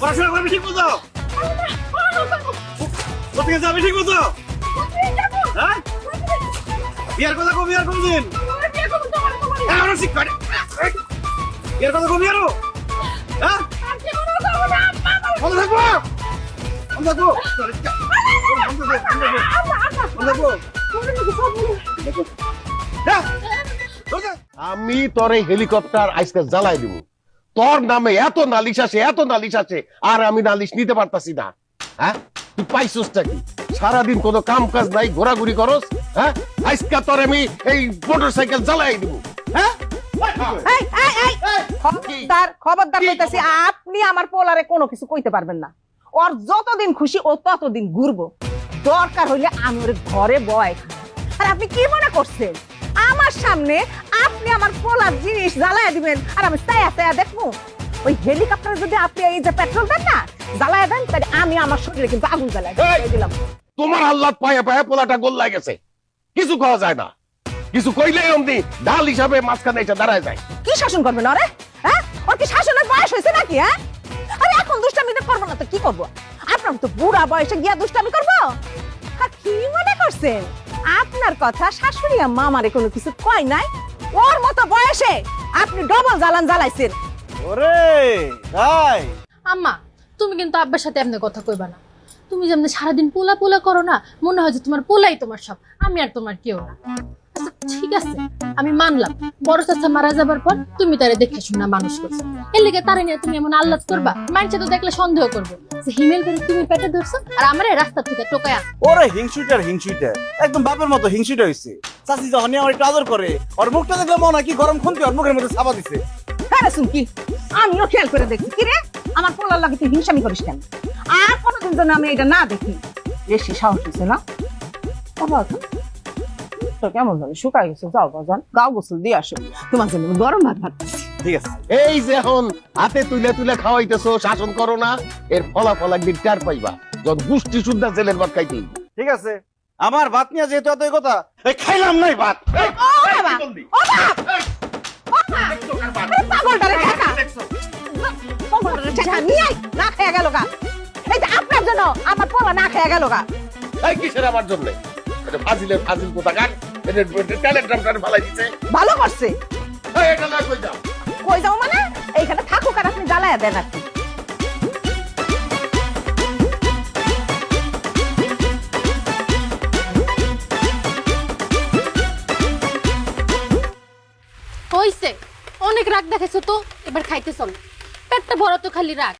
পড়াশোনা করবি ঠিক কোথায় যাবি ঠিক মতো? হ্যাঁ? বিয়ার কথা কবি আর কোনদিন? বিয়ার কথা কবি আরও। আমি তোর এই হেলিকপ্টার আজকে জ্বালাই দিব। তোর নামে এত নালিশ আছে এত নালিশ আছে আর আমি নালিশ নিতে পারতাছি না। হ্যাঁ? তুই পাইছসটা কি? সারাদিন কোনো কাম কাজ নাই ঘোরাঘুরি করস হ্যাঁ? আজকে তোর আমি এই মোটর সাইকেল জ্বালাই দিব। হ্যাঁ? খবরদার খবরদার কইতাছি আপনি আমার পোলারে কোনো কিছু কইতে পারবেন না। ওর যতদিন খুশি ও ততদিন ঘুরবো। দরকার হইলে আমি ওর ঘরে বয়। আর আপনি কি মনে করছেন? আমার সামনে আপনি আমার পোলার জিনিস জ্বালায় দিবেন। আর আমি চায়া চায়া দেখব। ওই হেলিকপ্টারে যদি আপনি এই যে পেট্রোল দেন না জ্বালায় দেন তাহলে আমি আমার শরীরে কিন্তু আগুন জ্বালায় দিলাম। তোমার আল্লাহ পায়ে পায়ে পোলাটা গোল গেছে। কিছু খাওয়া যায় না। কিছু কইলেই অমনি ঢাল হিসাবে মাঝখানে এসে দাঁড়ায় যায়। কি শাসন করবেন ওরে? হ্যাঁ? ওর কি শাসনের বয়স হয়েছে নাকি হ্যাঁ? আরে এখন দুষ্টামি তো করব না তো কি করব? আপনার তো বুড়া বয়সে গিয়া দুষ্টামি করব? কি মনে করছেন? আপনার কথা শাশুড়ি আর মামারে কোনো কিছু কয় নাই? ওর মতো বয়সে আপনি ডবল জ্বালান জ্বালাইছেন। ওরে তাই আম্মা তুমি কিন্তু আব্বার সাথে এমনি কথা কইবা না। তুমি যেমনি সারাদিন পোলা পোলা করো না মনে হয় যে তোমার পোলাই তোমার সব। আমি আর তোমার কেউ না। আচ্ছা ঠিক আছে আমি মানলাম। বড় চাচা মারা যাবার পর তুমি তারে দেখে শুনা মানুষ করছ। এর লিগে তারে নিয়ে তুমি এমন আল্লাদ করবা মানুষে তো দেখলে সন্দেহ করবে। যে হিমেল করে তুমি পেটে ধরছো আর আমারে রাস্তা থেকে টোকায় ওরে হিংসুটার হিংসুটা একদম বাপের মতো হিংসুটা হইছে। চাচি যখন আমার একটু আদর করে ওর মুখটা দেখলে মনে হয় কি গরম খুনতে ওর মুখের মধ্যে চাপা দিছে। হ্যাঁ শুন কি আমিও খেয়াল করে দেখি কি রে আমার পোলার লাগে তুই হিংসামি করিস কেন? আর কোনোদিন যেন আমি এটা না দেখি। বেশি সাহস হয়েছে না? বাবা তো কেমন জানি শুকাই গেছে। যাও বাজান গাও গোসল দিয়ে আসো। তোমার জন্য গরম ভাত ভাত ঠিক আছে। এই যে এখন হাতে তুলে তুলে খাওয়াইতেছো শাসন করো না এর ফলাফল একদিন টার পাইবা। যখন গুষ্টি শুদ্ধা জেলের ভাত খাইতে ঠিক আছে। আমার ভাত নিয়ে যেহেতু এতই কথা? এই খাইলাম নাই ভাত। না খেয়ে গেল গা। এই যে আপনার জন্য আমার পোলা না খেয়ে গেল গা। এই কিসের আমার জন্য? এটা ফাজিলের ফাজিল কোথা এটা ট্যালেন্ট ড্রামটার ফালাই দিছে। ভালো করছে। এই, এটা না কই যাও কই যাও মানে? এইখানে থাকুক আর আপনি জ্বালায়া দেন আর কি। হইছে। অনেক রাগ দেখেছ তো এবার খাইতে চল। পেটটা বড় তো খালি রাগ।